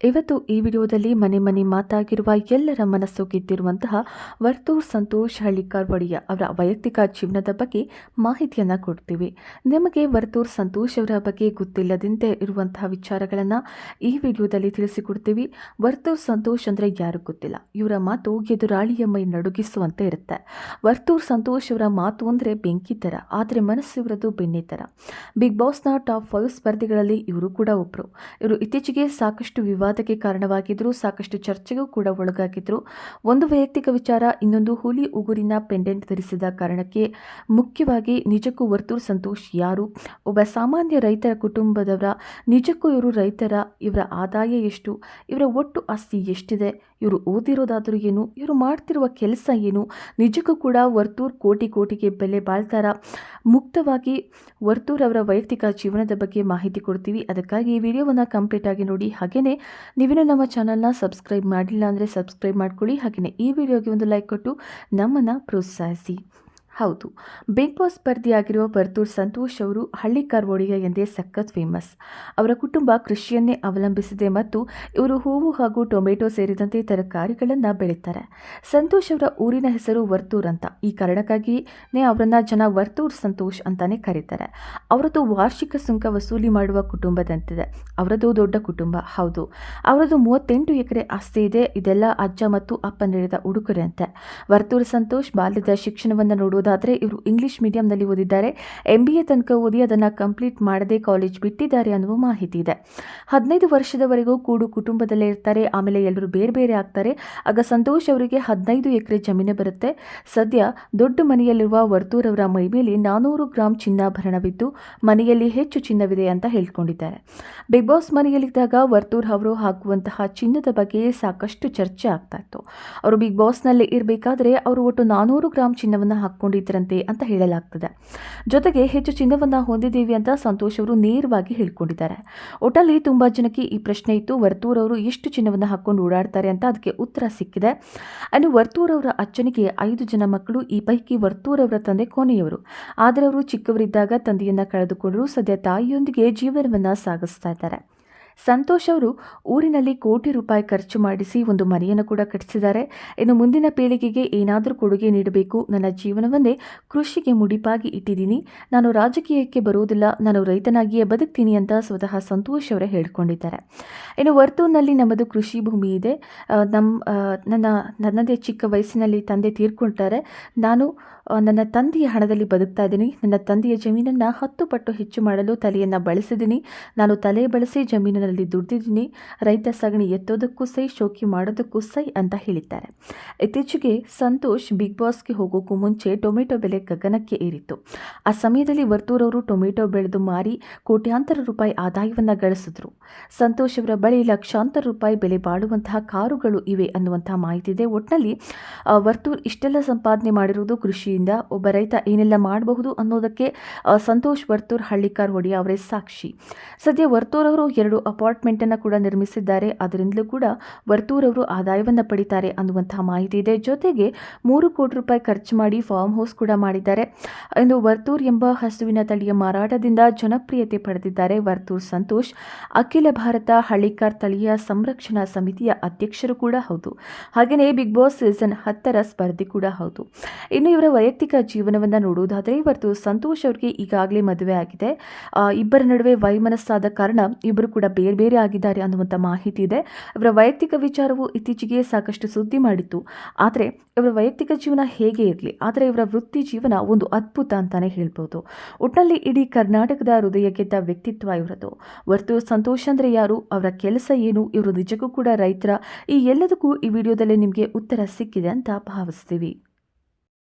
ಇವತ್ತು ಈ ವಿಡಿಯೋದಲ್ಲಿ ಮನೆ ಮನೆ ಮಾತಾಗಿರುವ ಎಲ್ಲರ ಮನಸ್ಸು ಗೆದ್ದಿರುವಂತಹ ವರ್ತೂರ್ ಸಂತೋಷ್ ಹಳ್ಳಿಕಾರ್ ಒಡೆಯ ಅವರ ವೈಯಕ್ತಿಕ ಜೀವನದ ಬಗ್ಗೆ ಮಾಹಿತಿಯನ್ನು ಕೊಡ್ತೀವಿ. ನಿಮಗೆ ವರ್ತೂರ್ ಸಂತೋಷ್ ಅವರ ಬಗ್ಗೆ ಗೊತ್ತಿಲ್ಲದಂತೆ ಇರುವಂತಹ ವಿಚಾರಗಳನ್ನು ಈ ವಿಡಿಯೋದಲ್ಲಿ ತಿಳಿಸಿಕೊಡ್ತೀವಿ. ವರ್ತೂರ್ ಸಂತೋಷ್ ಅಂದರೆ ಯಾರು ಗೊತ್ತಿಲ್ಲ. ಇವರ ಮಾತು ಎದುರಾಳಿಯ ಮೈ ನಡುಗಿಸುವಂತೆ ಇರುತ್ತೆ. ವರ್ತೂರ್ ಸಂತೋಷ್ ಅವರ ಮಾತು ಅಂದರೆ ಬೆಂಕಿ ಥರ ಆದರೆ ಮನಸ್ಸು ಇವರದು ಬೆಣ್ಣೆ ಥರ ಬಿಗ್ ಬಾಸ್ನ ಟಾಪ್ ಫೈವ್ ಸ್ಪರ್ಧಿಗಳಲ್ಲಿ ಇವರು ಕೂಡ ಒಬ್ಬರು ಇವರು ಇತ್ತೀಚೆಗೆ ಸಾಕಷ್ಟು ವಿವಾದಕ್ಕೆ ಕಾರಣವಾಗಿದ್ದರು ಸಾಕಷ್ಟು ಚರ್ಚೆಗೂ ಕೂಡ ಒಳಗಾಗಿದ್ದರು. ಒಂದು ವೈಯಕ್ತಿಕ ವಿಚಾರ, ಇನ್ನೊಂದು ಹುಲಿ ಉಗುರಿನ ಪೆಂಡೆಂಟ್ ಧರಿಸಿದ ಕಾರಣಕ್ಕೆ ಮುಖ್ಯವಾಗಿ ನಿಜಕ್ಕೂ ವರ್ತೂರ್ ಸಂತೋಷ್ ಯಾರು? ಒಬ್ಬ ಸಾಮಾನ್ಯ ರೈತರ ಕುಟುಂಬದವರ, ನಿಜಕ್ಕೂ ಇವರು ರೈತರ, ಇವರ ಆದಾಯ ಎಷ್ಟು, ಇವರ ಒಟ್ಟು ಆಸ್ತಿ ಎಷ್ಟಿದೆ? ಇವರು ಓದಿರೋದಾದರೂ ಏನು, ಇವರು ಮಾಡ್ತಿರುವ ಕೆಲಸ ಏನು, ನಿಜಕ್ಕೂ ಕೂಡ ವರ್ತೂರ್ ಕೋಟಿ ಕೋಟಿಗೆ ಬೆಲೆ ಬಾಳ್ತಾರ. ಮುಕ್ತವಾಗಿ ವರ್ತೂರ್ ಅವರ ವೈಯಕ್ತಿಕ ಜೀವನದ ಬಗ್ಗೆ ಮಾಹಿತಿ ಕೊಡ್ತೀವಿ. ಅದಕ್ಕಾಗಿ ಈ ವಿಡಿಯೋವನ್ನು ಕಂಪ್ಲೀಟ್ ಆಗಿ ನೋಡಿ. ಹಾಗೆಯೇ ನೀವೇನೂ ನಮ್ಮ ಚಾನಲ್ನ ಸಬ್ಸ್ಕ್ರೈಬ್ ಮಾಡಿಲ್ಲ ಅಂದರೆ ಸಬ್ಸ್ಕ್ರೈಬ್ ಮಾಡ್ಕೊಳ್ಳಿ. ಹಾಗೆಯೇ ಈ ವಿಡಿಯೋಗೆ ಒಂದು ಲೈಕ್ ಕೊಟ್ಟು ನಮ್ಮನ್ನು ಪ್ರೋತ್ಸಾಹಿಸಿ. ಹೌದು. ಬಿಗ್ ಬಾಸ್ ಸ್ಪರ್ಧಿಯಾಗಿರುವ ವರ್ತೂರ್ ಸಂತೋಷ್ ಅವರು ಹಳ್ಳಿ ಒಡೆಯ ಎಂದೇ ಸಖತ್ ಫೇಮಸ್ ಅವರ ಕುಟುಂಬ ಕೃಷಿಯನ್ನೇ ಅವಲಂಬಿಸಿದೆ ಮತ್ತು ಇವರು ಹೂವು ಹಾಗೂ ಟೊಮೆಟೊ ಸೇರಿದಂತೆ ತರಕಾರಿಗಳನ್ನು ಬೆಳೀತಾರೆ. ಸಂತೋಷ್ ಅವರ ಊರಿನ ಹೆಸರು ವರ್ತೂರ್ ಅಂತ. ಈ ಕಾರಣಕ್ಕಾಗಿಯೇ ಅವರನ್ನು ಜನ ವರ್ತೂರ್ ಸಂತೋಷ್ ಅಂತಾನೆ ಕರೀತಾರೆ. ಅವರದ್ದು ವಾರ್ಷಿಕ ಸುಂಕ ವಸೂಲಿ ಮಾಡುವ ಕುಟುಂಬದಂತಿದೆ. ಅವರದ್ದು ದೊಡ್ಡ ಕುಟುಂಬ. ಹೌದು. ಅವರದ್ದು ಮೂವತ್ತೆಂಟು ಎಕರೆ ಆಸ್ತಿ ಇದೆ. ಇದೆಲ್ಲ ಅಜ್ಜ ಮತ್ತು ಅಪ್ಪ ನೀಡಿದ ಉಡುಗೊರೆ ಅಂತೆ ವರ್ತೂರ್ ಸಂತೋಷ್ ಬಾಲ್ಯದ ಶಿಕ್ಷಣವನ್ನು ನೋಡುವುದ ಆದರೆ ಇವರು ಇಂಗ್ಲಿಷ್ ಮೀಡಿಯಂನಲ್ಲಿ ಓದಿದ್ದಾರೆ. ಎಂ ಬಿ ತನಕ ಓದಿ ಅದನ್ನು ಕಂಪ್ಲೀಟ್ ಮಾಡದೆ ಕಾಲೇಜ್ ಬಿಟ್ಟಿದ್ದಾರೆ ಅನ್ನುವ ಮಾಹಿತಿ ಇದೆ. ಹದಿನೈದು ವರ್ಷದವರೆಗೂ ಕೂಡು ಕುಟುಂಬದಲ್ಲೇ ಇರ್ತಾರೆ. ಆಮೇಲೆ ಎಲ್ಲರೂ ಬೇರೆ ಬೇರೆ ಆಗ್ತಾರೆ. ಆಗ ಸಂತೋಷ್ ಅವರಿಗೆ ಹದಿನೈದು ಎಕರೆ ಜಮೀನು ಬರುತ್ತೆ. ಸದ್ಯ ದೊಡ್ಡ ಮನೆಯಲ್ಲಿರುವ ವರ್ತೂರ್ ಅವರ ಮೈ ಮೇಲೆ ನಾನೂರು ಗ್ರಾಂ ಚಿನ್ನಾಭರಣವಿದ್ದು ಮನೆಯಲ್ಲಿ ಹೆಚ್ಚು ಚಿನ್ನವಿದೆ ಅಂತ ಹೇಳ್ಕೊಂಡಿದ್ದಾರೆ. ಬಿಗ್ ಬಾಸ್ ಮನೆಯಲ್ಲಿದ್ದಾಗ ವರ್ತೂರ್ ಅವರು ಹಾಕುವಂತಹ ಚಿನ್ನದ ಬಗ್ಗೆ ಸಾಕಷ್ಟು ಚರ್ಚೆ ಆಗ್ತಾ ಇತ್ತು. ಅವರು ಬಿಗ್ ಬಾಸ್ನಲ್ಲಿ ಇರಬೇಕಾದ್ರೆ ಅವರು ಒಟ್ಟು ನಾನೂರು ಗ್ರಾಂ ಚಿನ್ನವನ್ನು ಹಾಕೊಂಡಿದ್ದಾರೆ ಇದ್ರಂತೆ ಅಂತ ಹೇಳಲಾಗ್ತದೆ. ಜೊತೆಗೆ ಹೆಚ್ಚು ಚಿನ್ನವನ್ನು ಹೊಂದಿದ್ದೀವಿ ಅಂತ ಸಂತೋಷ್ ಅವರು ನೇರವಾಗಿ ಹೇಳ್ಕೊಂಡಿದ್ದಾರೆ. ಒಟ್ಟಲ್ಲಿ ತುಂಬ ಜನಕ್ಕೆ ಈ ಪ್ರಶ್ನೆ ಇತ್ತು, ವರ್ತೂರ್ ಅವರು ಎಷ್ಟು ಚಿನ್ನವನ್ನು ಹಾಕ್ಕೊಂಡು ಓಡಾಡ್ತಾರೆ ಅಂತ ಅದಕ್ಕೆ ಉತ್ತರ ಸಿಕ್ಕಿದೆ. ಅನ್ನು ವರ್ತೂರ್ ಅವರ ಅಚ್ಚನಿಗೆ ಐದು ಜನ ಮಕ್ಕಳು, ಈ ಪೈಕಿ ವರ್ತೂರ್ ಅವರ ತಂದೆ ಕೊನೆಯವರು. ಆದರೆ ಅವರು ಚಿಕ್ಕವರಿದ್ದಾಗ ತಂದೆಯನ್ನು ಕಳೆದುಕೊಂಡರು, ಸದ್ಯ ತಾಯಿಯೊಂದಿಗೆ ಜೀವನವನ್ನು ಸಾಗಿಸ್ತಾ ಇದ್ದಾರೆ. ಸಂತೋಷ್ ಅವರು ಊರಿನಲ್ಲಿ ಕೋಟಿ ರೂಪಾಯಿ ಖರ್ಚು ಮಾಡಿಸಿ ಒಂದು ಮನೆಯನ್ನು ಕೂಡ ಕಟ್ಟಿಸಿದ್ದಾರೆ. ಇನ್ನು ಮುಂದಿನ ಪೀಳಿಗೆಗೆ ಏನಾದರೂ ಕೊಡುಗೆ ನೀಡಬೇಕು. ನನ್ನ ಜೀವನವನ್ನೇ ಕೃಷಿಗೆ ಮುಡಿಪಾಗಿ ಇಟ್ಟಿದ್ದೀನಿ. ನಾನು ರಾಜಕೀಯಕ್ಕೆ ಬರುವುದಿಲ್ಲ. ನಾನು ರೈತನಾಗಿಯೇ ಬದುಕ್ತೀನಿ ಅಂತ ಸ್ವತಃ ಸಂತೋಷ್ ಅವರೇ ಹೇಳಿಕೊಂಡಿದ್ದಾರೆ. ಇನ್ನು ವರ್ತೂರಿನಲ್ಲಿ ನಮ್ಮದು ಕೃಷಿ ಭೂಮಿ ಇದೆ. ನಮ್ಮ ನನ್ನ, ನನ್ನದೇ ಚಿಕ್ಕ ವಯಸ್ಸಿನಲ್ಲಿ ತಂದೆ ತೀರ್ಕೊಳ್ತಾರೆ ನಾನು ನನ್ನ ತಂದೆಯ ಹಣದಲ್ಲಿ ಬದುಕ್ತಾ ಇದ್ದೀನಿ. ನನ್ನ ತಂದೆಯ ಜಮೀನನ್ನು ಹತ್ತು ಪಟ್ಟು ಹೆಚ್ಚು ಮಾಡಲು ತಲೆಯನ್ನು ಬಳಸಿದ್ದೀನಿ. ನಾನು ತಲೆ ಬಳಸಿ ಜಮೀನಿನ ನಲ್ಲಿ ದುಡ್ದಿದ್ದೀನಿ, ರೈತ ಸಗಣಿ ಎತ್ತೋದಕ್ಕೂ ಸೈ, ಶೋಕಿ ಮಾಡೋದಕ್ಕೂ ಸೈ ಅಂತ ಹೇಳಿದ್ದಾರೆ. ಇತ್ತೀಚೆಗೆ ಸಂತೋಷ್ ಬಿಗ್ ಬಾಸ್ಗೆ ಹೋಗೋಕ್ಕೂ ಮುಂಚೆ ಟೊಮೆಟೊ ಬೆಲೆ ಗಗನಕ್ಕೆ ಏರಿತ್ತು. ಆ ಸಮಯದಲ್ಲಿ ವರ್ತೂರವರು ಟೊಮೆಟೊ ಬೆಳೆದು ಮಾರಿ ಕೋಟ್ಯಾಂತರ ರೂಪಾಯಿ ಆದಾಯವನ್ನು ಗಳಿಸಿದ್ರು. ಸಂತೋಷ್ ಅವರ ಬಳಿ ಲಕ್ಷಾಂತರ ರೂಪಾಯಿ ಬೆಲೆ ಬಾಳುವಂತಹ ಕಾರುಗಳು ಇವೆ ಅನ್ನುವಂತಹ ಮಾಹಿತಿ ಇದೆ. ಒಟ್ಟಿನಲ್ಲಿ ವರ್ತೂರ್ ಇಷ್ಟೆಲ್ಲ ಸಂಪಾದನೆ ಮಾಡಿರುವುದು ಕೃಷಿಯಿಂದ. ಒಬ್ಬ ರೈತ ಏನೆಲ್ಲ ಮಾಡಬಹುದು ಅನ್ನೋದಕ್ಕೆ ಸಂತೋಷ್ ವರ್ತೂರ್ ಹಳ್ಳಿಕಾರ್ ಒಡೆಯ ಅವರೇ ಸಾಕ್ಷಿ. ಸದ್ಯ ವರ್ತೂರ್ ಅವರು ಎರಡು ಅಪಾರ್ಟ್ಮೆಂಟನ್ನು ಕೂಡ ನಿರ್ಮಿಸಿದ್ದಾರೆ. ಅದರಿಂದಲೂ ಕೂಡ ವರ್ತೂರ್ ಅವರು ಆದಾಯವನ್ನು ಪಡಿತಾರೆ ಅನ್ನುವಂತಹ ಮಾಹಿತಿ ಇದೆ. ಜೊತೆಗೆ ಮೂರು ಕೋಟಿ ರೂಪಾಯಿ ಖರ್ಚು ಮಾಡಿ ಫಾರ್ಮ್ ಹೌಸ್ ಕೂಡ ಮಾಡಿದ್ದಾರೆ. ಇಂದು ವರ್ತೂರ್ ಎಂಬ ಹಸುವಿನ ತಳಿಯ ಮಾರಾಟದಿಂದ ಜನಪ್ರಿಯತೆ ಪಡೆದಿದ್ದಾರೆ ವರ್ತೂರ್ ಸಂತೋಷ್. ಅಖಿಲ ಭಾರತ ಹಳ್ಳಿಕಾರ್ ತಳಿಯ ಸಂರಕ್ಷಣಾ ಸಮಿತಿಯ ಅಧ್ಯಕ್ಷರು ಕೂಡ ಹೌದು. ಹಾಗೆಯೇ ಬಿಗ್ ಬಾಸ್ ಸೀಸನ್ ಹತ್ತರ ಸ್ಪರ್ಧಿ ಕೂಡ ಹೌದು. ಇನ್ನು ಇವರ ವೈಯಕ್ತಿಕ ಜೀವನವನ್ನು ನೋಡುವುದಾದರೆ ವರ್ತೂರ್ ಸಂತೋಷ್ ಅವರಿಗೆ ಈಗಾಗಲೇ ಮದುವೆ ಆಗಿದೆ. ಇಬ್ಬರ ನಡುವೆ ವೈಮನಸ್ಸಾದ ಕಾರಣ ಇಬ್ಬರು ಕೂಡ ಬೇರೆ ಬೇರೆ ಆಗಿದ್ದಾರೆ ಅನ್ನುವಂಥ ಮಾಹಿತಿ ಇದೆ. ಇವರ ವೈಯಕ್ತಿಕ ವಿಚಾರವು ಇತ್ತೀಚೆಗೆ ಸಾಕಷ್ಟು ಸುದ್ದಿ ಮಾಡಿತ್ತು. ಆದರೆ ಇವರ ವೈಯಕ್ತಿಕ ಜೀವನ ಹೇಗೆ ಇರಲಿ, ಆದರೆ ಇವರ ವೃತ್ತಿ ಜೀವನ ಒಂದು ಅದ್ಭುತ ಅಂತಾನೆ ಹೇಳ್ಬೋದು. ಒಟ್ಟಿನಲ್ಲಿ ಇಡೀ ಕರ್ನಾಟಕದ ಹೃದಯ ಗೆದ್ದ ವ್ಯಕ್ತಿತ್ವ ಇವರದು. ಹೊರತು ಸಂತೋಷ್ ಅಂದರೆ ಯಾರು, ಅವರ ಕೆಲಸ ಏನು, ಇವರು ನಿಜಕ್ಕೂ ಕೂಡ ರೈತರ. ಈ ಎಲ್ಲದಕ್ಕೂ ಈ ವಿಡಿಯೋದಲ್ಲಿ ನಿಮಗೆ ಉತ್ತರ ಸಿಕ್ಕಿದೆ ಅಂತ ಭಾವಿಸ್ತೀವಿ.